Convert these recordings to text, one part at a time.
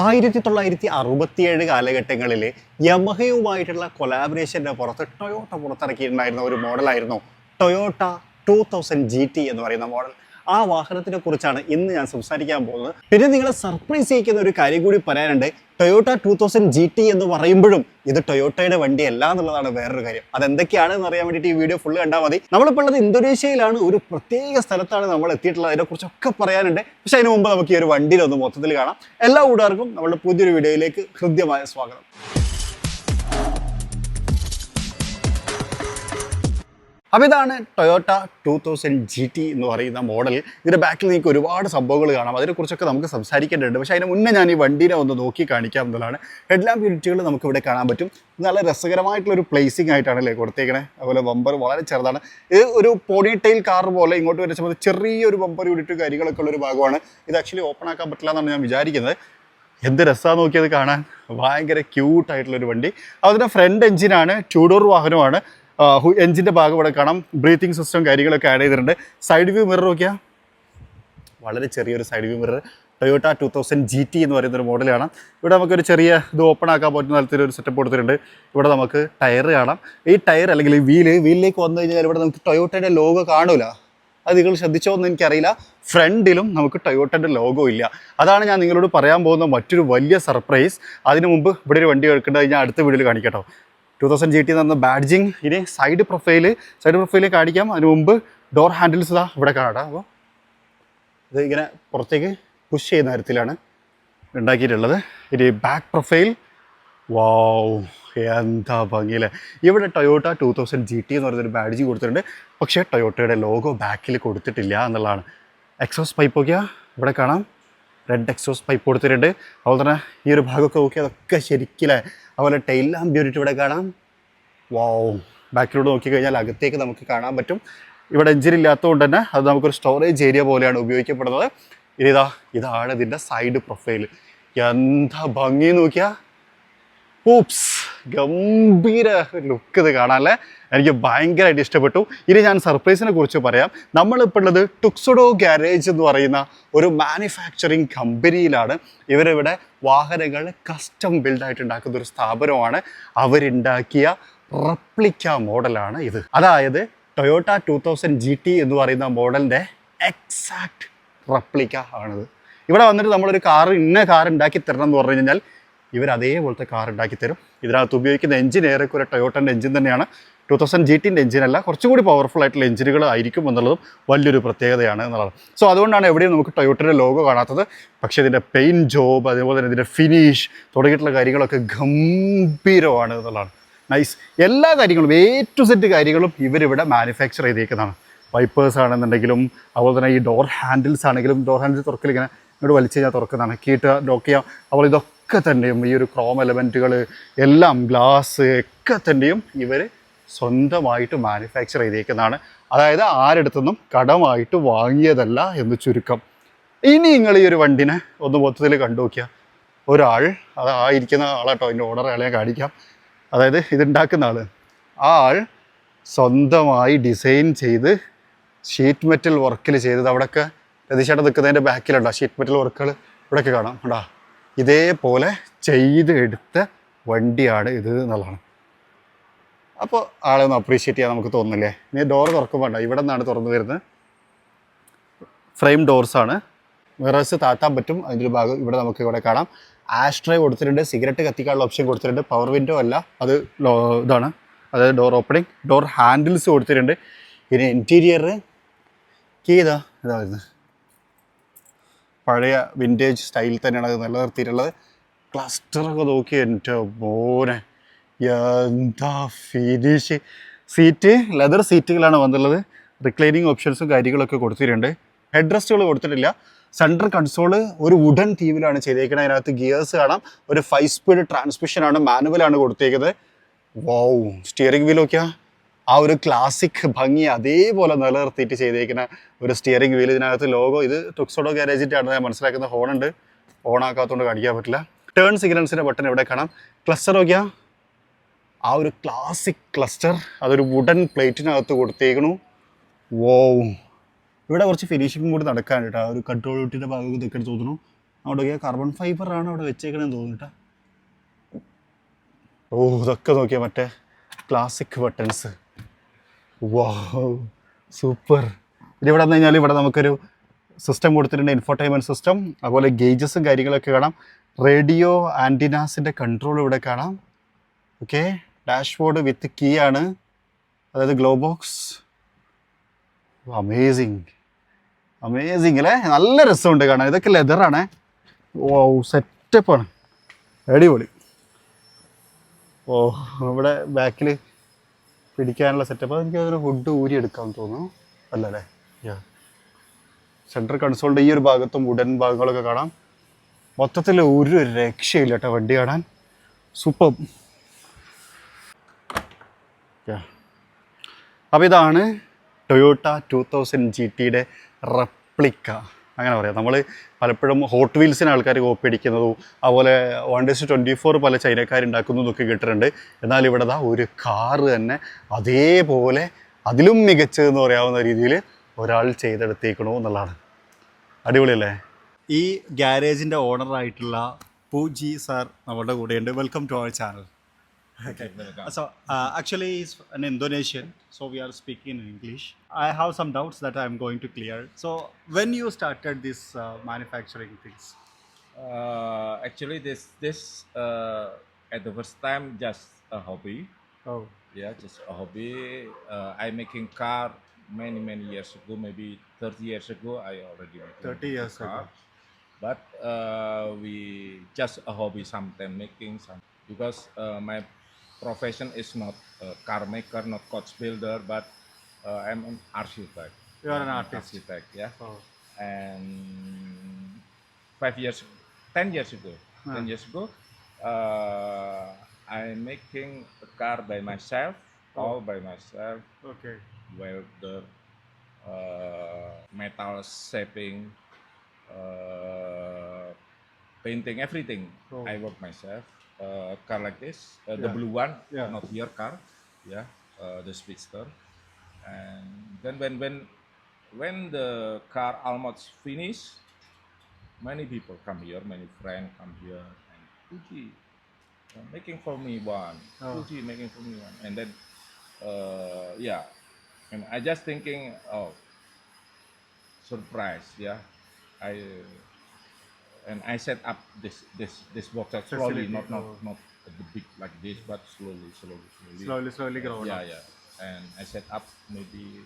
ആയിരത്തി തൊള്ളായിരത്തി അറുപത്തിയേഴ് കാലഘട്ടങ്ങളിൽ യമഹയുമായിട്ടുള്ള കൊലാബറേഷന്റെ പുറത്ത് ടൊയോട്ട പുറത്തിറക്കിയിട്ടുണ്ടായിരുന്ന ഒരു മോഡലായിരുന്നു Toyota two thousand G T എന്ന് പറയുന്ന മോഡൽ ആ വാഹനത്തിനെ കുറിച്ചാണ് ഇന്ന് ഞാൻ സംസാരിക്കാൻ പോകുന്നത്. പിന്നെ നിങ്ങളെ സർപ്രൈസ് ചെയ്യിക്കുന്ന ഒരു കാര്യം കൂടി പറയാനുണ്ട്. Toyota two thousand G T എന്ന് പറയുമ്പോഴും ഇത് ടൊയോട്ടയുടെ വണ്ടി അല്ല എന്നുള്ളതാണ് വേറൊരു കാര്യം. അതെന്തൊക്കെയാണ് എന്ന് അറിയാൻ വേണ്ടി ഈ വീഡിയോ ഫുള്ള് കണ്ടാൽ മതി. നമ്മളിപ്പോൾ ഉള്ളത് ഇന്തോനേഷ്യയിലാണ്. ഒരു പ്രത്യേക സ്ഥലത്താണ് നമ്മൾ എത്തിയിട്ടുള്ളത്. അതിനെക്കുറിച്ചൊക്കെ പറയാനുണ്ട്. പക്ഷെ അതിന് മുമ്പ് നമുക്ക് ഈ ഒരു വണ്ടിയിലൊന്ന് മൊത്തത്തിൽ കാണാം. എല്ലാ കൂട്ടുകാർക്കും നമ്മുടെ പുതിയൊരു വീഡിയോയിലേക്ക് ഹൃദ്യമായ സ്വാഗതം. അപ്പോൾ ഇതാണ് Toyota two thousand G T എന്ന് പറയുന്ന മോഡൽ ഇതിന്റെ ബാക്കിൽ നിങ്ങൾക്ക് ഒരുപാട് സംഭവങ്ങൾ കാണാം. അതിനെക്കുറിച്ചൊക്കെ നമുക്ക് സംസാരിക്കേണ്ടതുണ്ട്. പക്ഷേ അതിന് മുന്നേ ഞാൻ ഈ വണ്ടീനെ ഒന്ന് നോക്കി കാണിക്കാം എന്നുള്ളതാണ്. ഹെഡ്ലാമ്പ് യൂണിറ്റുകൾ നമുക്ക് ഇവിടെ കാണാൻ പറ്റും. നല്ല രസകരമായിട്ടുള്ളൊരു പ്ലേസിംഗ് ആയിട്ടാണ് അല്ലേ കൊടുത്തേക്കണേ. അതുപോലെ ബമ്പർ വളരെ ചെറുതാണ്. ഇത് ഒരു പോണി ടൈൽ കാർ പോലെ ഇങ്ങോട്ട് സമയത്ത് ചെറിയൊരു ബമ്പർ യൂണിറ്റ് കാര്യങ്ങളൊക്കെ ഉള്ളൊരു ഭാഗമാണ്. ഇത് ആക്ച്വലി ഓപ്പൺ ആക്കാൻ പറ്റില്ല എന്നാണ് ഞാൻ വിചാരിക്കുന്നത്. എന്ത് രസമാണ് നോക്കിയത് കാണാൻ. ഭയങ്കര ക്യൂട്ടായിട്ടുള്ളൊരു വണ്ടി. അതിന്റെ ഫ്രണ്ട് എഞ്ചിനാണ് ടൂഡോർ വാഹനമാണ്. എഞ്ചിന്റെ ഭാഗം ഇവിടെ കാണാം. ബ്രീത്തിങ് സിസ്റ്റം കാര്യങ്ങളൊക്കെ ആഡ് ചെയ്തിട്ടുണ്ട്. സൈഡ് വ്യൂ മിറർ നോക്കിയാൽ വളരെ ചെറിയൊരു side view mirror Toyota two thousand G T എന്ന് പറയുന്ന ഒരു മോഡലാണ് ഇവിടെ നമുക്കൊരു ചെറിയ ഇത് ഓപ്പൺ ആക്കാൻ പറ്റുന്ന തരത്തിൽ ഒരു സെറ്റപ്പ് കൊടുത്തിട്ടുണ്ട്. ഇവിടെ നമുക്ക് ടയർ കാണാം. ഈ ടയർ അല്ലെങ്കിൽ വീൽ വീലിലേക്ക് വന്നു കഴിഞ്ഞാൽ ഇവിടെ നമുക്ക് ടൊയോട്ടയുടെ ലോഗോ കാണൂല. അത് നിങ്ങൾ ശ്രദ്ധിച്ചോ എന്ന് എനിക്കറിയില്ല. ഫ്രണ്ടിലും നമുക്ക് ടൊയോട്ടയുടെ ലോഗോ ഇല്ല. അതാണ് ഞാൻ നിങ്ങളോട് പറയാൻ പോകുന്ന മറ്റൊരു വലിയ സർപ്രൈസ് അതിനു മുമ്പ് ഇവിടെ ഒരു വണ്ടി എടുക്കേണ്ടത് ഞാൻ അടുത്ത വീഡിയോയിൽ കാണിക്കട്ടോ ടൂ തൗസൻഡ് ജി ടി എന്ന് ബാഡ്ജിങ് ഇനി സൈഡ് പ്രൊഫൈൽ സൈഡ് പ്രൊഫൈൽ കാണിക്കാം. അതിന് മുമ്പ് ഡോർ ഹാൻഡിൽസ് ഇതാ ഇവിടെ കാണാം അപ്പോൾ ഇത് ഇങ്ങനെ പുറത്തേക്ക് പുഷ് ചെയ്യുന്ന തരത്തിലാണ് ഉണ്ടാക്കിയിട്ടുള്ളത്. ഇനി ബാക്ക് പ്രൊഫൈൽ വാവ് എന്താ ഭംഗിയില്ലേ ഇവിടെ Toyota two thousand G T എന്ന് പറയുന്നൊരു ബാഡ്ജ് കൊടുത്തിട്ടുണ്ട്. പക്ഷേ ടൊയോട്ടയുടെ ലോഗോ ബാക്കിൽ കൊടുത്തിട്ടില്ല എന്നുള്ളതാണ്. എക്സോസ് പൈപ്പ് നോക്കിയാൽ ഇവിടെ കാണാം. റെഡ് എക്സോസ് പൈപ്പ് കൊടുത്തിട്ടുണ്ട്. അതുപോലെ തന്നെ ഈ ഒരു ഭാഗമൊക്കെ നോക്കി അതൊക്കെ ശരിക്കില്ല അതുപോലെ ടൈൽ ലാമ്പ് യൂണിറ്റ് ഇവിടെ കാണാം. വാവ് ബാക്കിലൂടെ നോക്കിക്കഴിഞ്ഞാൽ അകത്തേക്ക് നമുക്ക് കാണാൻ പറ്റും. ഇവിടെ എഞ്ചിൻ ഇല്ലാത്തതുകൊണ്ട് തന്നെ അത് നമുക്കൊരു സ്റ്റോറേജ് ഏരിയ പോലെയാണ് ഉപയോഗിക്കപ്പെടുന്നത്. ഇനി ഇതാ ഇതാണ് ഇതിന്റെ സൈഡ് പ്രൊഫൈൽ എന്താ ഭംഗി നോക്കിയാൽ ഊപ്സ് ഗംഭീര ലുക്ക് ഇത് കാണാനല്ലേ എനിക്ക് ഭയങ്കരമായിട്ട് ഇഷ്ടപ്പെട്ടു. ഇനി ഞാൻ സർപ്രൈസിനെ കുറിച്ച് പറയാം. നമ്മളിപ്പോൾ ഉള്ളത് ടുക്സുഡോ ഗാരേജ് എന്ന് പറയുന്ന ഒരു മാനുഫാക്ചറിങ് കമ്പനിയിലാണ് ഇവരിവിടെ വാഹനങ്ങൾ കസ്റ്റം ബിൽഡായിട്ട് ഉണ്ടാക്കുന്ന ഒരു സ്ഥാപനമാണ്. അവരുണ്ടാക്കിയ റെപ്ലിക്ക മോഡലാണ് ഇത്. അതായത് Toyota two thousand G T എന്ന് പറയുന്ന മോഡലിന്റെ എക്സാക്ട് റെപ്ലിക്ക ആണിത്. ഇവിടെ വന്നിട്ട് നമ്മളൊരു കാർ ഇന്ന കാർ ഉണ്ടാക്കി തരണം എന്ന് പറഞ്ഞു കഴിഞ്ഞാൽ ഇവർ അതേപോലത്തെ കാർ ഉണ്ടാക്കി തരും. ഇതിനകത്ത് ഉപയോഗിക്കുന്ന എഞ്ചിൻ ഏറെക്കുറെ ടൊയോട്ടന്റെ എഞ്ചിൻ തന്നെയാണ്. ടൂ തൗസൻഡ് ജി ടിന്റെ എഞ്ചിനല്ല കുറച്ചും കൂടി പവർഫുൾ ആയിട്ടുള്ള എഞ്ചിനുകൾ ആയിരിക്കും എന്നുള്ളതും വലിയൊരു പ്രത്യേകതയാണ് എന്നുള്ളത് സോ അതുകൊണ്ടാണ് എവിടെയും നമുക്ക് ടൊയോട്ടയുടെ ലോഗോ കാണാത്തത്. പക്ഷേ ഇതിന്റെ പെയിൻ ജോബ് അതേപോലെ തന്നെ ഇതിന്റെ ഫിനിഷ് തുടങ്ങിയിട്ടുള്ള കാര്യങ്ങളൊക്കെ ഗംഭീരമാണ് എന്നുള്ളതാണ്. നൈസ് എല്ലാ കാര്യങ്ങളും എ ടു സെറ്റ് കാര്യങ്ങളും ഇവരിവിടെ മാനുഫാക്ചർ ചെയ്തേക്കുന്നതാണ്. വൈപ്പേഴ്സ് ആണെന്നുണ്ടെങ്കിലും അതുപോലെ തന്നെ ഈ ഡോർ ഹാൻഡിൽസ് ആണെങ്കിലും ഡോർ ഹാൻഡിൽ തുറക്കൽ ഇങ്ങനെ ഇങ്ങോട്ട് വലിച്ചു കഴിഞ്ഞാൽ തുറക്കുന്നതാണ്. കീട്ട് ലോക്ക് ചെയ്യാം അപ്പോൾ ഇതൊക്കെ തന്നെയും ഈ ഒരു ക്രോം എലമെന്റുകൾ എല്ലാം ഗ്ലാസ് ഒക്കെ തന്നെയും ഇവർ സ്വന്തമായിട്ട് മാനുഫാക്ചർ ചെയ്തേക്കുന്നതാണ്. അതായത് ആരെടുത്തൊന്നും കടമായിട്ട് വാങ്ങിയതല്ല എന്ന് ചുരുക്കം. ഇനി നിങ്ങൾ ഈ ഒരു വണ്ടിനെ ഒന്ന് മൊത്തത്തിൽ കണ്ടു നോക്കിയാൽ ഒരാൾ അത് ആ ഇരിക്കുന്ന ആളാട്ടോ അതിന്റെ ഓർഡർ ആളെ കാണിക്കാം. അതായത് ഇതുണ്ടാക്കുന്ന ആൾ ആൾ സ്വന്തമായി ഡിസൈൻ ചെയ്ത് ഷീറ്റ് മെറ്റൽ വർക്കിൽ ചെയ്തത് അവിടെയൊക്കെ രതീഷേട്ടൻ നിൽക്കുന്നതിന്റെ ബാക്കിലുണ്ടോ ഷീറ്റ് മെറ്റൽ വർക്കുകൾ ഇവിടെയൊക്കെ കാണാം. കേട്ടോ ഇതേപോലെ ചെയ്ത് എടുത്ത വണ്ടിയാണ് ഇത് എന്നുള്ളതാണ്. അപ്പോൾ ആളെ ഒന്ന് അപ്രീഷിയേറ്റ് ചെയ്യാൻ നമുക്ക് തോന്നുന്നില്ലേ? ഇനി ഡോർ തുറക്കുമ്പോൾ ഇവിടെ നിന്നാണ് തുറന്നു വരുന്നത്. ഫ്രെയിം ഡോർസാണ് മിറേഴ്സ് താത്താൻ പറ്റും. അതിന്റെ ഭാഗം ഇവിടെ നമുക്ക് ഇവിടെ കാണാം. ആഷ്ട്രേ കൊടുത്തിട്ടുണ്ട്. സിഗരറ്റ് കത്തിക്കാനുള്ള ഓപ്ഷൻ കൊടുത്തിട്ടുണ്ട്. പവർ വിൻഡോ അല്ല. അത് ഇതാണ്. അതായത് ഡോർ ഓപ്പണിംഗ് ഡോർ ഹാൻഡിൽസ് കൊടുത്തിട്ടുണ്ട്. ഇനി ഇന്റീരിയർ കീ ഇതാ. ഇതാ വരുന്നത്. പഴയ വിന്റേജ് സ്റ്റൈൽ തന്നെയാണ് അത് നിലനിർത്തിയിട്ടുള്ളത്. ക്ലസ്റ്ററൊക്കെ നോക്കി എന്റെ മോനെ. എന്താ ഫിനിഷ് സീറ്റ് ലെതർ സീറ്റുകളാണ് വന്നുള്ളത് റിക്ലൈനിങ് ഓപ്ഷൻസും കാര്യങ്ങളൊക്കെ കൊടുത്തിട്ടുണ്ട്. ഹെഡ് റെസ്റ്റുകൾ കൊടുത്തിട്ടില്ല. സെൻട്രൽ കൺസോൾ ഒരു വുഡൻ തീമിലാണ് ചെയ്തേക്കുന്നത് അതിനകത്ത് ഗിയേഴ്സ് കാണാം. ഒരു ഫൈവ് സ്പീഡ് ട്രാൻസ്മിഷനാണ് മാനുവലാണ് കൊടുത്തേക്കുന്നത്. വോ സ്റ്റിയറിംഗ് വീൽ നോക്കിയാൽ ആ ഒരു ക്ലാസിക് ഭംഗി അതേപോലെ നിലനിർത്തിയിട്ട് ചെയ്തേക്കുന്ന ഒരു സ്റ്റിയറിംഗ് വീൽ ഇതിനകത്ത് ലോഗോ ഇത് ടുക്സോഡോ ഗാരേജിന്റെ ആണ് ഞാൻ മനസ്സിലാക്കുന്ന ഹോണുണ്ട് ഓണാക്കാത്തതുകൊണ്ട് കാണിക്കാൻ പറ്റില്ല. ടേൺ സിഗ്നൽസിന്റെ ബട്ടൺ ഇവിടെ കാണാം? ക്ലസ്റ്റർ നോക്കിയാൽ ആ ഒരു ക്ലാസിക് ക്ലസ്റ്റർ അതൊരു വുഡൻ പ്ലേറ്റിനകത്ത് കൊടുത്തേക്കണു. വോ ഇവിടെ കുറച്ച് ഫിനിഷിംഗ് കൂടി നടക്കാൻ കേട്ടോ ആ ഒരു കൺട്രോൾ യൂട്ടിന്റെ ഭാഗം നിൽക്കാൻ തോന്നുന്നു. അവിടെ കാർബൺ ഫൈബറാണ് അവിടെ വെച്ചേക്കണെന്ന് തോന്നുന്നു ഓ ഇതൊക്കെ നോക്കിയാൽ മറ്റേ ക്ലാസിക് ബട്ടൺസ് വാ സൂപ്പർ ഇനി ഇവിടെ വന്നു കഴിഞ്ഞാൽ ഇവിടെ നമുക്കൊരു സിസ്റ്റം കൊടുത്തിട്ടുണ്ട് ഇൻഫോർടൈൻമെന്റ് സിസ്റ്റം അതുപോലെ ഗേജസും കാര്യങ്ങളൊക്കെ കാണാം. റേഡിയോ ആന്റിനാസിന്റെ കൺട്രോൾ ഇവിടെ കാണാം. ഓക്കെ ഡാഷ്ബോർഡ് വിത്ത് കീ ആണ്. അതായത് ഗ്ലോ ബോക്സ്. അമേസിങ്. അമേസിങ് അല്ലേ? നല്ല രസമുണ്ട് കാണാൻ. ഇതൊക്കെ ലെതറാണ് ഓ സെറ്റപ്പാണ് അടിപൊളി. ഓ ഇവിടെ ബാക്കിൽ പിടിക്കാനുള്ള സെറ്റപ്പ് എനിക്ക് അതൊരു ഹുഡ് ഊരി എടുക്കാമെന്ന് തോന്നുന്നു. അല്ലല്ലേ സെൻട്രൽ കൺസോളിന്റെ ഈ ഒരു ഭാഗത്തും വുഡൻ ഭാഗങ്ങളൊക്കെ കാണാം. മൊത്തത്തിൽ ഒരു രക്ഷയില്ല കേട്ടോ വണ്ടി കാണാൻ. സൂപ്പർ അപ്പോൾ ഇതാണ് ടൊയോട്ട ടു തൗസൻഡ് ജി ടിയുടെ റെപ്ലിക്ക അങ്ങനെ പറയാം. നമ്മൾ പലപ്പോഴും ഹോട്ട് വീൽസിന് ആൾക്കാർ കോപ്പി അടിക്കുന്നതും അതുപോലെ വൺ ഡേസ് ട്വന്റി ഫോർ പല ചൈനക്കാരുണ്ടാക്കുന്നതൊക്കെ കിട്ടിയിട്ടുണ്ട് എന്നാൽ ഇവിടെ ദാ ഒരു കാറ് തന്നെ അതേപോലെ അതിലും മികച്ചതെന്ന് പറയാവുന്ന രീതിയിൽ ഒരാൾ ചെയ്തെടുത്തേക്കണോ എന്നുള്ളതാണ്. അടിപൊളിയല്ലേ? ഈ ഗ്യാരേജിന്റെ ഓണറായിട്ടുള്ള പൂജി സാർ നമ്മുടെ കൂടെയുണ്ട്. Welcome to our channel So uh, actually, it's an Indonesian, so we are speaking in English. I have some doubts that I'm going to clear. So when you started this uh, manufacturing things? Uh, actually, this this uh, at the first time just a hobby. Oh, Yeah, just a hobby. Uh, I making car many many years ago, maybe 30 years ago. I already making 30 years car. ago. But uh, we just a hobby sometimes making some because uh, my profession is not a car maker, not coach builder, but uh, I'm an architect. You are an artist. Architect, yeah oh. and five years, ten years ago, Ah. ten years ago, uh, I'm making a car by myself, all by myself, okay. welder, uh, metal shaping, uh, painting, everything. Oh. I work myself. Uh, car like this, uh, the blue one, Yeah. not your car, yeah, uh, the speedster. And then when when when the car almost finished, many people come here, many friends come here, and Fuji uh, making for me one, Oh. Fuji making for me one, and then uh, yeah, and I just thinking, oh, surprise, yeah, I and I set up this this this box slowly, Facility, not not oh. not the big like this, but slowly, slowly, slowly. Slowly, slowly grown Yeah, up. yeah. And I set up maybe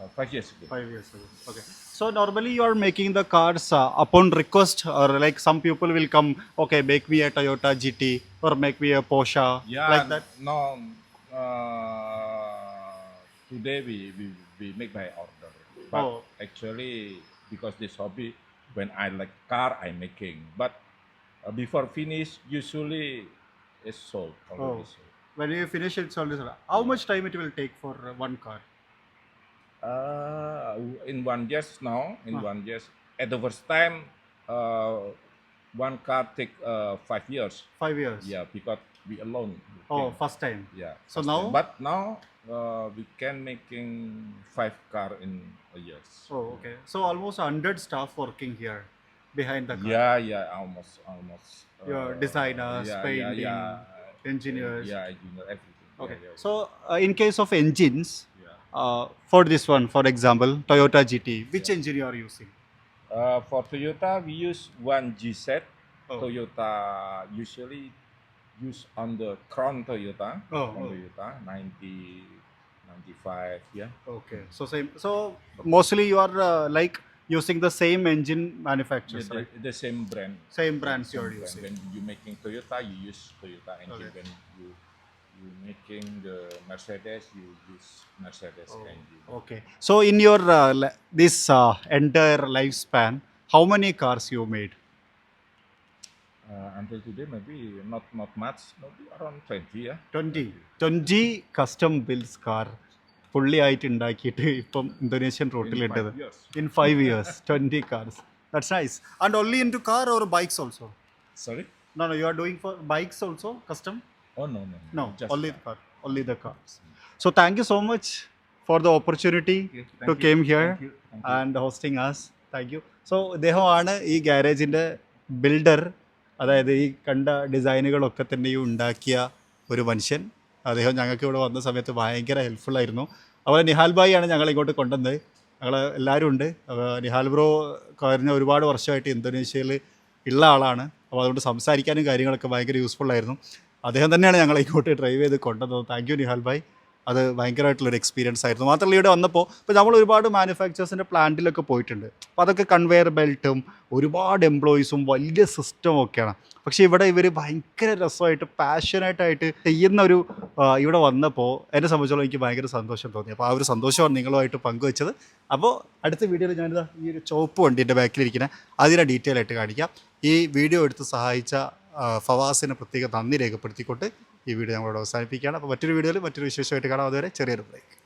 uh, five years ago. Five years ago. Okay. So normally you are making the cars uh, upon request, or like some people will come, okay, make me a Toyota GT or make me a Porsche, Yeah, like that. No, uh, today we, we we make by order. But Oh. actually, because this hobby, when I like car, I making. But uh, before finish, usually it's sold already Oh. sold. When you finish it, so how much time it will take for uh, one car? Uh, in one years now, in Ah. one years. At the first time, uh, one car take uh, five years. Five years. Yeah, because we alone. Oh, first time. yeah. So first now? time. But now uh, we can making five car in a year. Oh, okay. So almost hundred staff working here behind the car. Yeah, yeah, almost, almost. Your designers, yeah, painting, yeah, yeah, engineers. Yeah, engineer, everything. Okay. So uh, in case of engines, yeah. uh, for this one, for example, Toyota GT, which engine you are using? Uh, for Toyota, we use one G set. Oh. Toyota usually use on the Crown Toyota. Oh, Crown oh. Toyota 90, 95, yeah. Okay. So same. So mostly you are uh, like using the same engine The, manufacturers, the, right? the same brand. Same brands you are brand. using. When you making Toyota, you use Toyota engine. Okay. When you you making the Mercedes, you use Mercedes Oh. engine. Okay. So in your uh, this uh, entire lifespan, how many cars you made? Uh, until today, maybe not not much, maybe around 20, yeah. 20. 20 custom bills car പുള്ളിയായിട്ട് ഉണ്ടാക്കിയിട്ട് ഇപ്പം Indonesian In റോട്ടിലിട്ടത് five years. In five years twenty cars that's nice and only in two car or bikes also Sorry? No no you are doing for bikes also custom Oh no no No, just only car. the car, only the cars. So thank you so much for the opportunity Okay, thank to you, came here thank you, thank you. and hosting us. Thank you. So ഇദ്ദേഹമാണ് ഈ ഗ്യാരേജിൻ്റെ builder അതായത് ഈ കണ്ട ഡിസൈനുകളൊക്കെ തന്നെയും ഉണ്ടാക്കിയ ഒരു മനുഷ്യൻ. അദ്ദേഹം ഞങ്ങൾക്ക് ഇവിടെ വന്ന സമയത്ത് ഭയങ്കര ഹെൽപ്ഫുള്ളായിരുന്നു അതുപോലെ നിഹാൽ ഭായി ആണ് ഞങ്ങളെ ഇങ്ങോട്ട് കൊണ്ടുവന്നത്. ഞങ്ങൾ എല്ലാവരും ഉണ്ട്. നിഹാൽ ബ്രോ കഴിഞ്ഞ ഒരുപാട് വർഷമായിട്ട് ഇന്തോനേഷ്യയിൽ ഉള്ള ആളാണ്. അപ്പോൾ അതുകൊണ്ട് സംസാരിക്കാനും കാര്യങ്ങളൊക്കെ ഭയങ്കര യൂസ്ഫുള്ളായിരുന്നു അദ്ദേഹം തന്നെയാണ് ഞങ്ങളെ ഇങ്ങോട്ട് ഡ്രൈവ് ചെയ്ത് കൊണ്ടുവന്നത്. താങ്ക് യു നിഹാൽ ഭായ്. അത് ഭയങ്കരമായിട്ടുള്ളൊരു എക്സ്പീരിയൻസ് ആയിരുന്നു. മാത്രമല്ല ഇവിടെ വന്നപ്പോൾ ഇപ്പോൾ നമ്മൾ ഒരുപാട് മാനുഫാക്ചേഴ്സിന്റെ പ്ലാന്റിലൊക്കെ പോയിട്ടുണ്ട്. അപ്പോൾ അതൊക്കെ കൺവെയർ ബെൽറ്റും ഒരുപാട് എംപ്ലോയീസും വലിയ സിസ്റ്റം ഒക്കെയാണ്. പക്ഷേ ഇവിടെ ഇവർ ഭയങ്കര രസമായിട്ട് പാഷനായിട്ടായിട്ട് ചെയ്യുന്ന ഒരു ഇവിടെ വന്നപ്പോൾ എന്നെ സംബന്ധിച്ചോളം എനിക്ക് ഭയങ്കര സന്തോഷം തോന്നി. അപ്പോൾ ആ ഒരു സന്തോഷമാണ് നിങ്ങളുമായിട്ട് പങ്കുവെച്ചത്. അപ്പോൾ അടുത്ത വീഡിയോയിൽ ഞാനിതാ ഈ ഒരു ചുവപ്പ് വണ്ടീന്റെ ബാക്കിലിരിക്കുന്ന അതിനെ ഡീറ്റെയിൽ ആയിട്ട് കാണിക്കാം. ഈ വീഡിയോ എടുത്ത് സഹായിച്ച ഫവാസിനെ പ്രത്യേക നന്ദി രേഖപ്പെടുത്തിക്കൊണ്ട് ഈ വീഡിയോ ഞങ്ങളോട് അവസാനിപ്പിക്കുകയാണ്. അപ്പോൾ മറ്റൊരു വീഡിയോയിൽ മറ്റൊരു വിശേഷമായിട്ട് കാണാം. അതുവരെ ചെറിയൊരു ബ്രേക്ക്